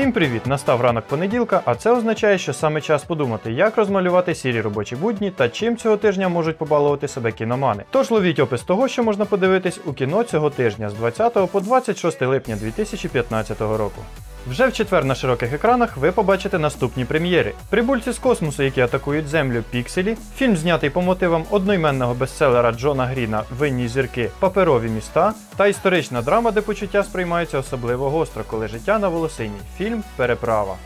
Всім привіт! Настав ранок понеділка, а це означає, що саме час подумати, як розмалювати сірі робочі будні та чим цього тижня можуть побалувати себе кіномани. Тож ловіть опис того, що можна подивитись у кіно цього тижня з 20 по 26 липня 2015 року. Вже в четвер на широких екранах ви побачите наступні прем'єри: Прибульці з космосу, які атакують землю Пікселі, фільм знятий по мотивам одноіменного бестселера Джона Гріна Винні зірки, паперові міста та історична драма, де почуття сприймаються особливо гостро, коли життя на волосині. Фільм Переправа.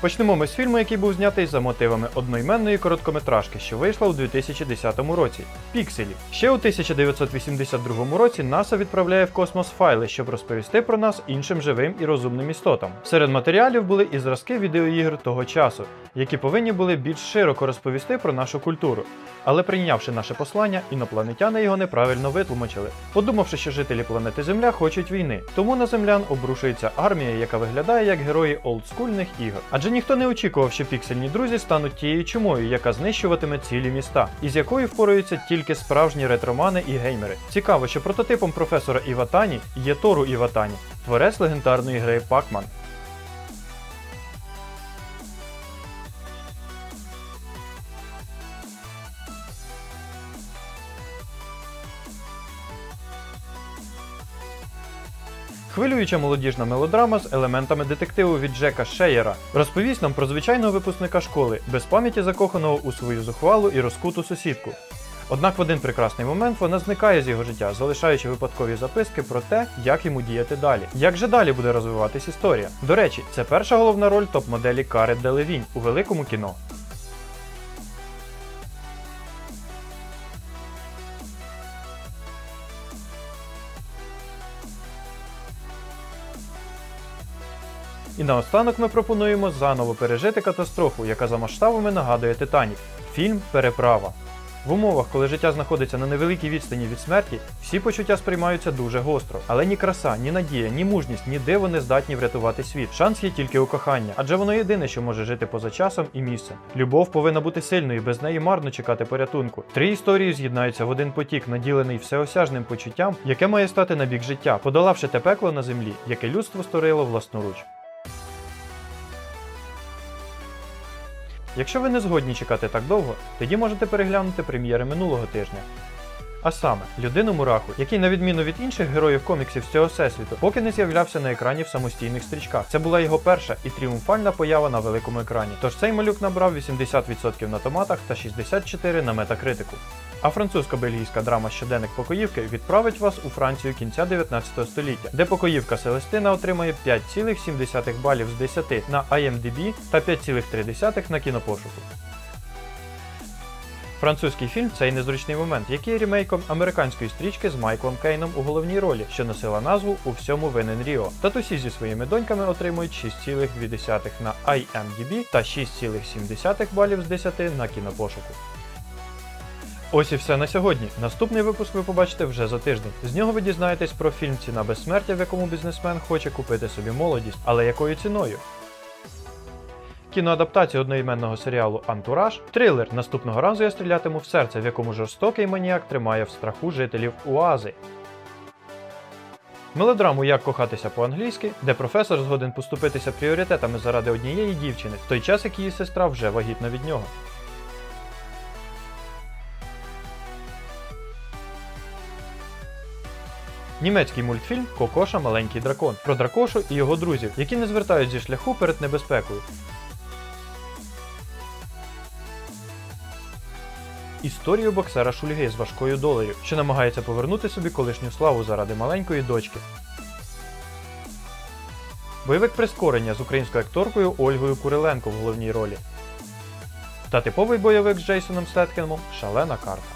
Почнемо ми з фільму, який був знятий за мотивами одноіменної короткометражки, що вийшла у 2010 році Пікселі. Ще у 1982 році НАСА відправляє в космос файли, щоб розповісти про нас іншим живим і розумним істотам. Серед матеріалів були і зразки відеоігр того часу, які повинні були більш широко розповісти про нашу культуру. Але прийнявши наше послання, інопланетяни його неправильно витлумачили, подумавши, що жителі планети Земля хочуть війни. Тому на землян обрушується армія, яка виглядає як герої олдскульних ігор. Адже ніхто не очікував, що піксельні друзі стануть тією чумою, яка знищуватиме цілі міста, і з якою впораються тільки справжні ретромани і геймери. Цікаво, що прототипом професора Іватані є Тору Іватані, творець легендарної гри Пакман. Хвилююча молодіжна мелодрама з елементами детективу від Джека Шеєра розповість нам про звичайного випускника школи, без пам'яті закоханого у свою зухвалу і розкуту сусідку. Однак в один прекрасний момент вона зникає з його життя, залишаючи випадкові записки про те, як йому діяти далі. Як же далі буде розвиватись історія? До речі, це перша головна роль топ-моделі Кари Делевінь у великому кіно. І наостанок ми пропонуємо заново пережити катастрофу, яка за масштабами нагадує Титанік. Фільм Переправа. В умовах, коли життя знаходиться на невеликій відстані від смерті, всі почуття сприймаються дуже гостро. Але ні краса, ні надія, ні мужність, ні диво не здатні врятувати світ. Шанс є тільки у кохання, адже воно єдине, що може жити поза часом і місцем. Любов повинна бути сильною, без неї марно чекати порятунку. Три історії з'єднаються в один потік, наділений всеосяжним почуттям, яке має стати на бік життя, подолавши те пекло на землі, яке людство створило власноруч. Якщо ви не згодні чекати так довго, тоді можете переглянути прем'єри минулого тижня. А саме, людину Мураху, який, на відміну від інших героїв коміксів з цього всесвіту, поки не з'являвся на екрані в самостійних стрічках. Це була його перша і тріумфальна поява на великому екрані. Тож цей малюк набрав 80% на томатах та 64% на метакритику. А французько-бельгійська драма Щоденник покоївки відправить вас у Францію кінця 19 століття, де покоївка Селестина отримає 5,7 балів з 10 на IMDb та 5,3 на кінопошуку. Французький фільм цей незручний момент, який є ремейком американської стрічки з Майклом Кейном у головній ролі, що носила назву У всьому винен Ріо. Татусі зі своїми доньками отримують 6,2 на IMDb та 6,7 балів з 10 на кінопошуку. Ось і все на сьогодні. Наступний випуск ви побачите вже за тиждень. З нього ви дізнаєтесь про фільм Ціна безсмертя, в якому бізнесмен хоче купити собі молодість, але якою ціною? Кіноадаптацію одноіменного серіалу Антураж, трилер Наступного разу я стрілятиму в серце, в якому жорстокий маніяк тримає в страху жителів Уази. Мелодраму Як кохатися по-англійськи, де професор згоден поступитися пріоритетами заради однієї дівчини, в той час як її сестра вже вагітна від нього. Німецький мультфільм Кокоша Маленький дракон про дракошу і його друзів, які не звертають зі шляху перед небезпекою. Історію боксера Шульги з важкою долею, що намагається повернути собі колишню славу заради маленької дочки. Бойовик прискорення з українською акторкою Ольгою Куриленко в головній ролі. Та типовий бойовик з Джейсоном Сеткеном Шалена карта.